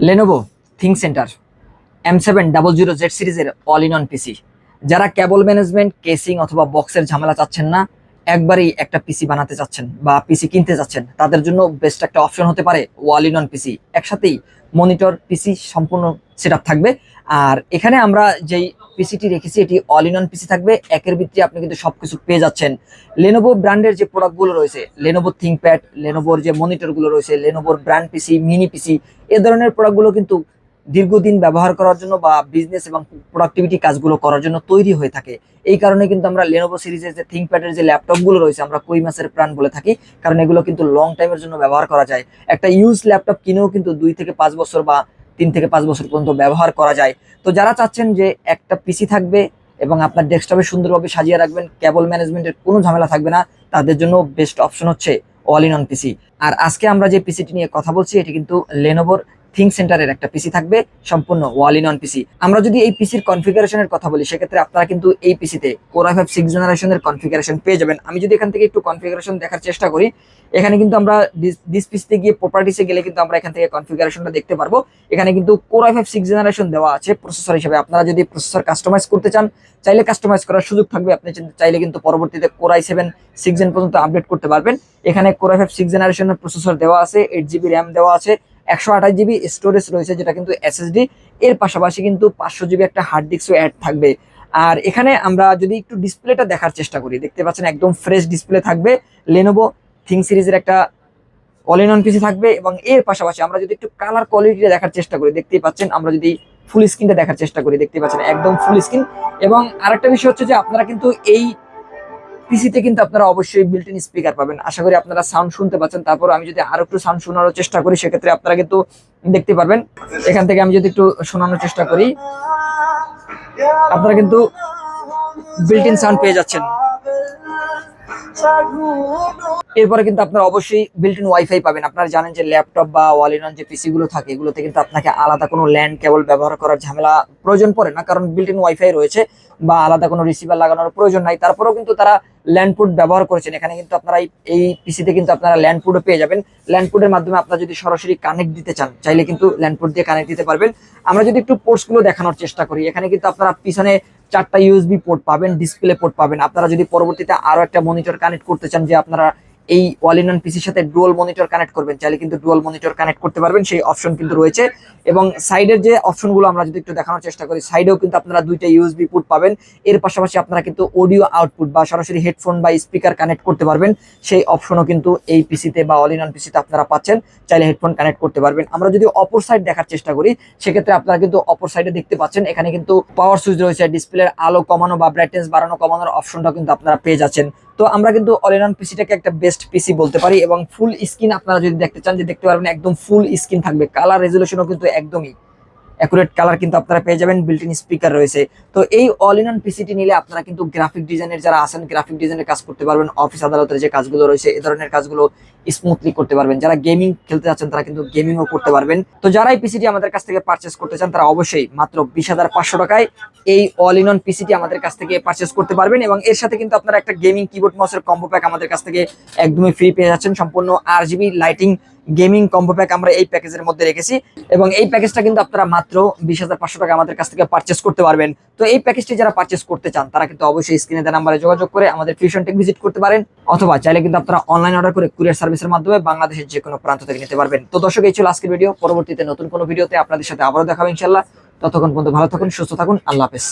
Lenovo think centre M seven double zero Z সিরিজের all in one PC যারা কেবল management casing অথবা বক্সের ঝামেলা চাচ্ছেন না একবারই একটা পিসি বানাতে চাচ্ছেন বা পিসি কিনতে চাচ্ছেন তাদের জন্য বেস্ট একটা অপশন হতে পারে ওয়াল ইন অন পিসি একসাথেই মনিটর পিসি সম্পূর্ণ সেট থাকবে। আর এখানে আমরা যেই পিসিটি রেখেছি, এটি অল ইন অন পিসি থাকবে। একের ভিত্তিতে আপনি কিন্তু সবকিছু পেয়ে যাচ্ছেন। লেনোভো ব্র্যান্ডের যে প্রোডাক্টগুলো রয়েছে লেনোভো থিঙ্কপ্যাড লেনোভোর যে মনিটরগুলো রয়েছে লেনোভোর ব্র্যান্ড পিসি মিনি পিসি এ ধরনের প্রোডাক্টগুলো কিন্তু দীর্ঘদিন ব্যবহার করার জন্য বা বিজনেস এবং প্রোডাক্টিভিটি কাজগুলো করার জন্য তৈরি হয়ে থাকে। এই কারণে কিন্তু আমরা লেনোভো সিরিজের যে থিঙ্কপ্যাডের যে ল্যাপটপগুলো রয়েছে, আমরা কই মাসের প্রাণ বলে থাকি। কারণ এগুলো কিন্তু লং টাইমের জন্য ব্যবহার করা যায়। একটা ইউজ ল্যাপটপ কিনেও কিন্তু দুই থেকে পাঁচ বছর বা তিন থেকে পাঁচ বছর পর্যন্ত ব্যবহার করা যায়। তো যারা চাচ্ছেন যে একটা পিসি থাকবে এবং আপনার ডেস্কটপে সুন্দরভাবে সাজিয়ে রাখবেন কেবল ম্যানেজমেন্টের কোনো ঝামেলা থাকবে না, তাদের জন্য বেস্ট অপশন হচ্ছে অল ইন অন পিসি আর আজকে আমরা যে পিসিটি নিয়ে কথা বলছি, এটি কিন্তু লেনোভোর থিঙ্ক সেন্টারের একটা পিসি থাকবে, সম্পূর্ণ ওয়াল ইন অন পিসি আমরা যদি এই পিসির কনফিগারেশনের কথা বলি, সেক্ষেত্রে আপনারা কিন্তু এই পিসিতে কোরা ফাইভ সিক্স জেনারেশনের কনফিগারেশন পেয়ে যাবেন। আমি যদি এখান থেকে একটু কনফিগারেশন দেখার চেষ্টা করি, এখানে কিন্তু আমরা ডিস পিসিতে গিয়ে প্রপার্টিসে গেলে কিন্তু আমরা এখান থেকে কনফিগারেশনটা দেখতে পারব। এখানে কিন্তু কোরা ফাইভ সিক্স জেনারেশন দেওয়া আছে প্রসেসর হিসেবে। আপনারা যদি প্রসেসর কাস্টমাইজ করতে চান, চাইলে কাস্টমাইজ করার সুযোগ থাকবে। আপনি চাইলে কিন্তু পরবর্তীতে core i seven six gen পর্যন্ত আপডেট করতে পারবেন। এখানে কোরা ফাইভ সিক্স জেনারেশনের প্রসেসর দেওয়া আছে এইট জিবি র্যাম দেওয়া আছে একশো আঠাশ জিবি স্টোরেজ রয়েছে, যেটা কিন্তু এসএসডি এর পাশাপাশি কিন্তু পাঁচশো জিবি একটা হার্ড ডিস্কও অ্যাড থাকবে। আর এখানে আমরা যদি একটু ডিসপ্লেটা দেখার চেষ্টা করি, দেখতে পাচ্ছেন একদম ফ্রেশ ডিসপ্লে থাকবে। লেনোভো থিং সিরিজের একটা অল ইন অন পিসি থাকবে এবং এর পাশাপাশি আমরা যদি একটু কালার কোয়ালিটিটা দেখার চেষ্টা করি, দেখতেই পাচ্ছেন আমরা যদি ফুল স্ক্রিনটা দেখার চেষ্টা করি দেখতে পাচ্ছেন একদম ফুল স্ক্রিন এবং আরেকটা বিষয় হচ্ছে যে আপনারা কিন্তু এই পিসিতে কিন্তু আপনারা অবশ্যই বিল্টিন স্পিকার পাবেন। আশা করি আপনারা সাউন্ড শুনতে পাচ্ছেন। তারপর আমি যদি আরও একটু সাউন্ড শোনানোর চেষ্টা করি, সেক্ষেত্রে আপনারা কিন্তু দেখতে পারবেন। এখান থেকে আমি যদি একটু শোনানোর চেষ্টা করি, আপনারা কিন্তু বিল্টিন সাউন্ড পেয়ে যাচ্ছেন। এরপরে কিন্তু আপনারা অবশ্যই বিল্ট ইন ওয়াইফাই পাবেন। আপনারা জানেন যে ল্যাপটপ বা ওয়াল ইন যে পিসি গুলো থাকে, এগুলোতে কিন্তু আপনাকে আলাদা কোনো ল্যান্ড কেবল ব্যবহার করার ঝামেলা প্রয়োজন পড়ে না, কারণ বিল্ট ইন ওয়াইফাই রয়েছে বা আলাদা কোনো রিসিভার লাগানোর প্রয়োজন নাই। তারপরেও কিন্তু তারা ল্যান্ডপুট ব্যবহার করেছেন। এখানে কিন্তু আপনারা এই- পিসিতে কিন্তু আপনারা ল্যান্ডপুটও পেয়ে যাবেন। ল্যান্ডপুটের মাধ্যমে আপনারা যদি সরাসরি কানেক্ট দিতে চান, চাইলে কিন্তু ল্যান্ডপুট দিয়ে কানেক্ট দিতে পারবেন। আমরা যদি একটু পোর্টসগুলো দেখানোর চেষ্টা করি, এখানে কিন্তু আপনারা পিছনে চারটা ইউএসবি পোর্ট পাবেন ডিসপ্লে পোর্ট পাবেন। আপনারা যদি পরবর্তীতে আরও একটা মনিটর কানেক্ট করতে চান যে আপনারা এই অল ইন ওয়ান পিসির সাথে ডুয়াল মনিটর কানেক্ট করবেন। চাইলে কিন্তু ডুয়াল মনিটর কানেক্ট করতে পারবেন, সেই অপশন কিন্তু রয়েছে। এবং সাইডের যে অপশনগুলো আমরা যদি একটু দেখানোর চেষ্টা করি সাইডেও কিন্তু আপনারা দুইটা ইউএসবি পোর্ট পাবেন। এর পাশাপাশি আপনারা কিন্তু অডিও আউটপুট বা সরাসরি হেডফোন বা স্পিকার কানেক্ট করতে পারবেন। সেই অপশনও কিন্তু এই পিসিতে বা অল ইন ওয়ান পিসিতে আপনারা পাচ্ছেন। চাইলে হেডফোন কানেক্ট করতে পারবেন। আমরা যদি অপর সাইড দেখার চেষ্টা করি, সেক্ষেত্রে আপনারা কিন্তু অপর সাইডে দেখতে পাচ্ছেন, এখানে কিন্তু পাওয়ার সুইচ রয়েছে ডিসপ্লের আলো কমানো বা ব্রাইটনেস বাড়ানো কমানোর অপশনটা কিন্তু আপনারা পেয়ে যাচ্ছেন। তো আমরা কিন্তু অল ইন পিসিটাকে একটা বেস্ট পিসি বলতে পারি এবং ফুল স্ক্রিন আপনারা যদি দেখতে চান যে দেখতে পারবেন একদম ফুল স্ক্রিন থাকবে। কালার রেজুলেশনও কিন্তু একদমই অ্যাকুরেট কালার কিন্তু আপনারা পেয়ে যাবেন বিল্ট ইন স্পিকার রয়েছে। তো এই অল ইন পিসিটি নিলে আপনারা কিন্তু গ্রাফিক ডিজাইনের যারা আছেন গ্রাফিক ডিজাইনের কাজ করতে পারবেন অফিস আদালতের যে কাজগুলো রয়েছে এই ধরনের কাজগুলো স্মুথলি করতে পারবেন। যারা গেমিং খেলতে যাচ্ছেন, তারা কিন্তু গেমিংও করতে পারবেন। তো যারা এই পিসিটি আমাদের কাছ থেকে পারচেস করতে চান, তারা অবশ্যই মাত্র বিশ হাজার পাঁচশো টাকায় এই অল ইন পিসিটি আমাদের কাছ থেকে পারচেস করতে পারবেন এবং এর সাথে কিন্তু আপনারা একটা গেমিং কিবোর্ড মাউসের কম্বো প্যাক আমাদের কাছ থেকে একদমই ফ্রি পেয়ে যাচ্ছেন। সম্পূর্ণ R GB lighting gaming combo pack আমরা এই প্যাকেজের মধ্যে রেখেছি এবং এই প্যাকেজটা কিন্তু আপনারা মাত্র বিশ হাজার পাঁচশো টাকা আমাদের কাছ থেকে পারচেস করতে পারবেন। তো এই প্যাকেজটি যারা পারচেস করতে চান, তারা কিন্তু অবশ্যই স্ক্রিনে দেওয়া নাম্বারে যোগাযোগ করে আমাদের ফিউশন টেক ভিজিট করতে পারেন, অথবা চাইলে কিন্তু আপনারা অনলাইন অর্ডার করে কুরিয়ার সার্ভিসের মাধ্যমে বাংলাদেশের যে কোনো প্রান্ত থেকে নিতে পারবেন। তো দর্শক, এই ছিল আজকের ভিডিও পরবর্তীতে নতুন কোনো ভিডিওতে আপনাদের সাথে আবারও দেখাবো ইনশাল্লাহ ততক্ষণ পর্যন্ত ভালো থাকুন, সুস্থ থাকুন। আল্লাহ হাফেজ।